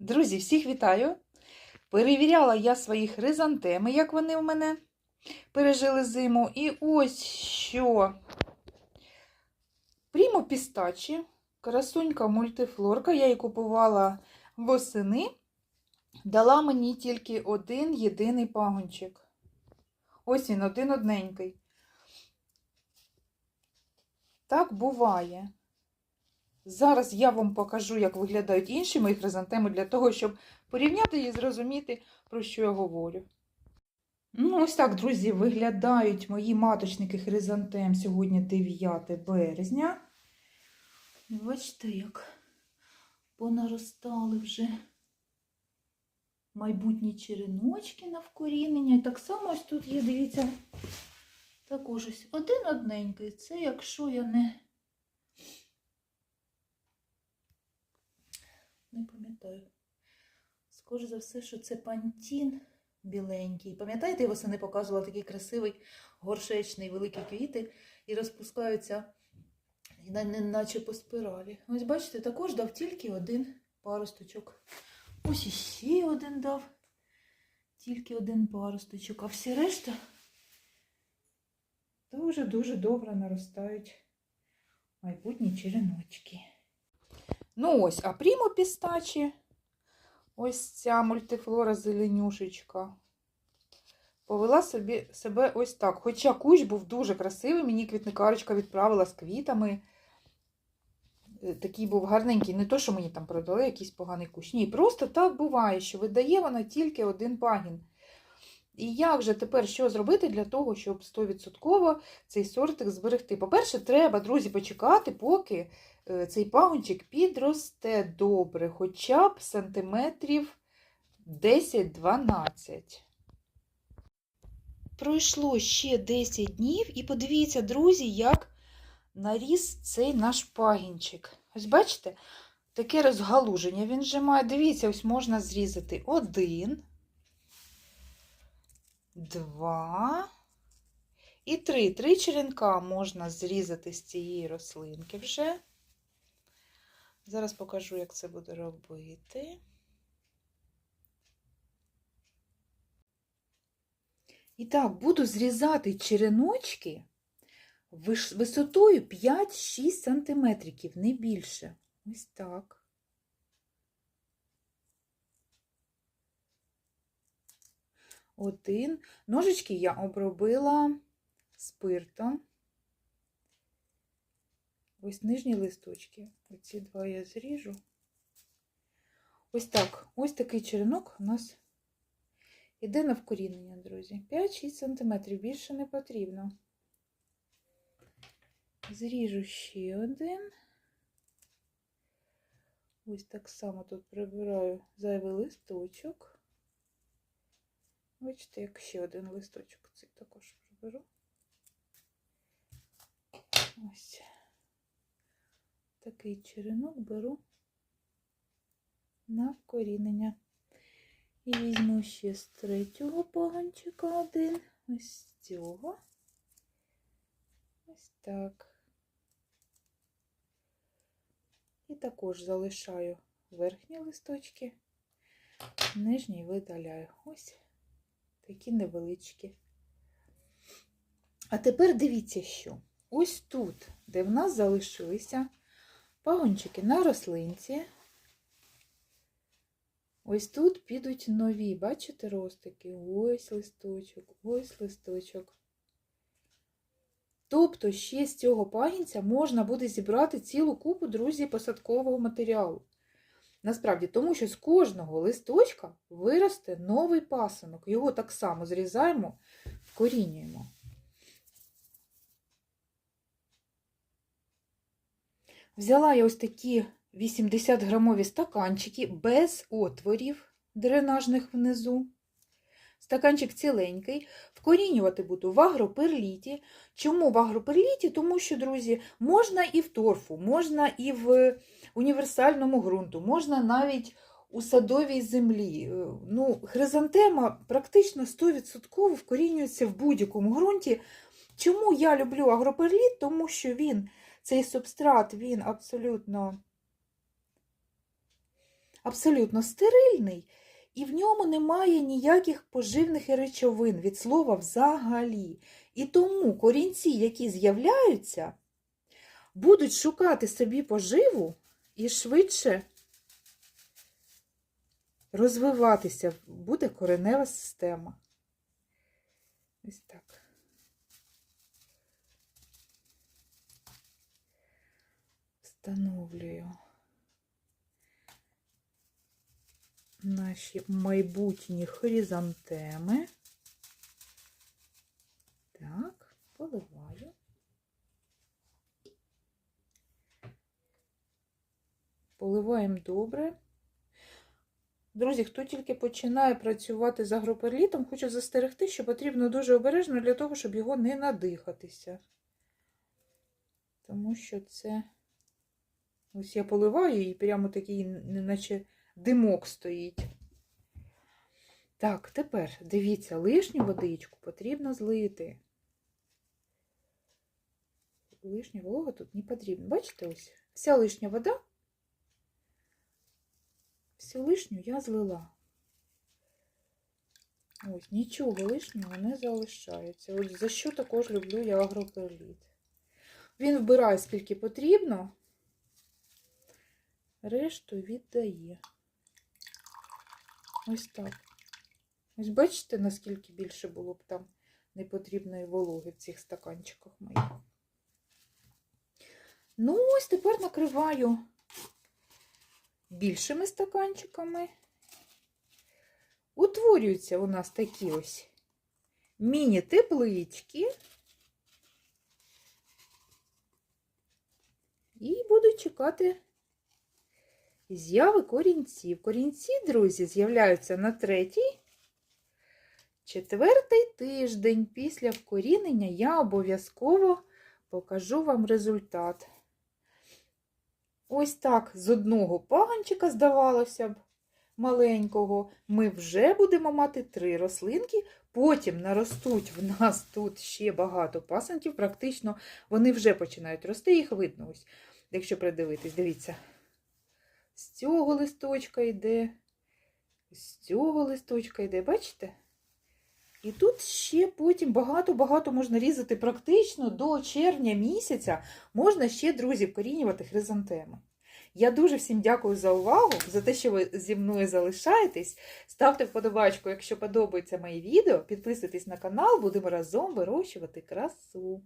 Друзі, всіх вітаю! Перевіряла я свої хризантеми, як вони в мене пережили зиму. І ось що. Прімо пістачі, красунька мультифлорка, я її купувала восени, дала мені тільки один єдиний пагончик. Ось він, один одненький. Так буває. Зараз я вам покажу, як виглядають інші мої хризантеми, для того, щоб порівняти і зрозуміти, про що я говорю. Ну, ось так, друзі, виглядають мої маточники хризантем сьогодні 9 березня. Бачите, як понаростали вже майбутні череночки на вкорінення. І так само ось тут є, дивіться, також ось один одненький. Це якщо я не. Не пам'ятаю. Схоже за все, що це пантін біленький. Пам'ятаєте, я восени показувала такий красивий горшечний, великі квіти і розпускаються, наче по спиралі. Ось бачите, також дав тільки один паросточок. Ось іще один дав. Тільки один паросточок. А всі решта дуже-дуже добре наростають майбутні череночки. Ну ось, а прімо пістачі, ось ця мультифлора зеленюшечка, повела собі, себе ось так. Хоча кущ був дуже красивий, мені квітникарочка відправила з квітами. Е, Такий був гарненький, не то, що мені там продали якийсь поганий кущ. Ні, просто так буває, що видає вона тільки один пагін. І як же тепер що зробити для того, щоб 100% цей сортик зберегти? По-перше, треба, друзі, почекати, поки е, цей пагончик підросте добре, хоча б сантиметрів 10-12. Пройшло ще 10 днів, і подивіться, друзі, як наріс цей наш пагінчик. Ось бачите, таке розгалуження він вже має. Дивіться, ось можна зрізати один, два і три. Три черенка можна зрізати з цієї рослинки вже. Зараз покажу, як це буду робити. І так, буду зрізати череночки висотою 5-6 сантиметриків, не більше. Ось так. Один. Ножички я обробила спиртом. Ось нижні листочки. Оці два я зріжу. Ось так. Ось такий черенок у нас іде на вкорінення, друзі. 5-6 см. Більше не потрібно. Зріжу ще один. Ось так само тут прибираю зайвий листочок. Бачите, як ще один листочок цей також приберу. Ось такий черенок беру на вкорінення. І візьму ще з третього паганчика один. Ось з цього. Ось так. І також залишаю верхні листочки, нижній видаляю. Ось такі невеличкі. А тепер дивіться, що. Ось тут, де в нас залишилися пагончики на рослинці, ось тут підуть нові, бачите, ростики? Ось листочок, ось листочок. Тобто ще з цього пагінця можна буде зібрати цілу купу, друзі, посадкового матеріалу. Насправді, тому що з кожного листочка виросте новий пасинок. Його так само зрізаємо, вкорінюємо. Взяла я ось такі 80 грамові стаканчики без отворів дренажних внизу. Стаканчик ціленький. Вкорінювати буду в агроперліті. Чому в агроперліті? Тому що, друзі, можна і в торфу, можна і в універсальному ґрунту, можна навіть у садовій землі. Е, Ну, хризантема практично 100% вкорінюється в будь-якому ґрунті. Чому я люблю агроперліт? Тому що він, цей субстрат, він абсолютно абсолютно стерильний, і в ньому немає ніяких поживних речовин від слова взагалі. І тому корінці, які з'являються, будуть шукати собі поживу і швидше розвиватися, буде коренева система. Ось так. Встановлюю наші майбутні хризантеми. Так, поливаю. Поливаємо добре. Друзі, хто тільки починає працювати з агроперлітом, хочу застерегти, що потрібно дуже обережно для того, щоб його не надихатися. Тому що це. Ось я поливаю і прямо такий, неначе димок стоїть. Так, тепер дивіться, лишню водичку потрібно злити. Лишня волога тут не потрібна. Бачите, ось вся лишня вода, всю лишню я злила. Ось, нічого лишнього не залишається. От за що також люблю я агроперліт. Він вбирає скільки потрібно, решту віддає. Ось так. Ось бачите, наскільки більше було б там непотрібної вологи в цих стаканчиках моїх. Ну, ось тепер накриваю більшими стаканчиками. Утворюються у нас такі ось міні-теплички. І буду чекати з'яви корінців. Корінці, друзі, з'являються на третій, четвертий тиждень після вкорінення я обов'язково покажу вам результат. Ось так з одного паганчика, здавалося б, маленького, ми вже будемо мати три рослинки, потім наростуть в нас тут ще багато пасанків, практично вони вже починають рости, їх видно ось, якщо придивитись, дивіться. З цього листочка йде, з цього листочка йде, бачите? І тут ще потім багато-багато можна різати практично до червня місяця. Можна ще, друзі, вкорінювати хризантеми. Я дуже всім дякую за увагу, за те, що ви зі мною залишаєтесь. Ставте вподобачку, якщо подобаються мої відео. Підписуйтесь на канал, будемо разом вирощувати красу.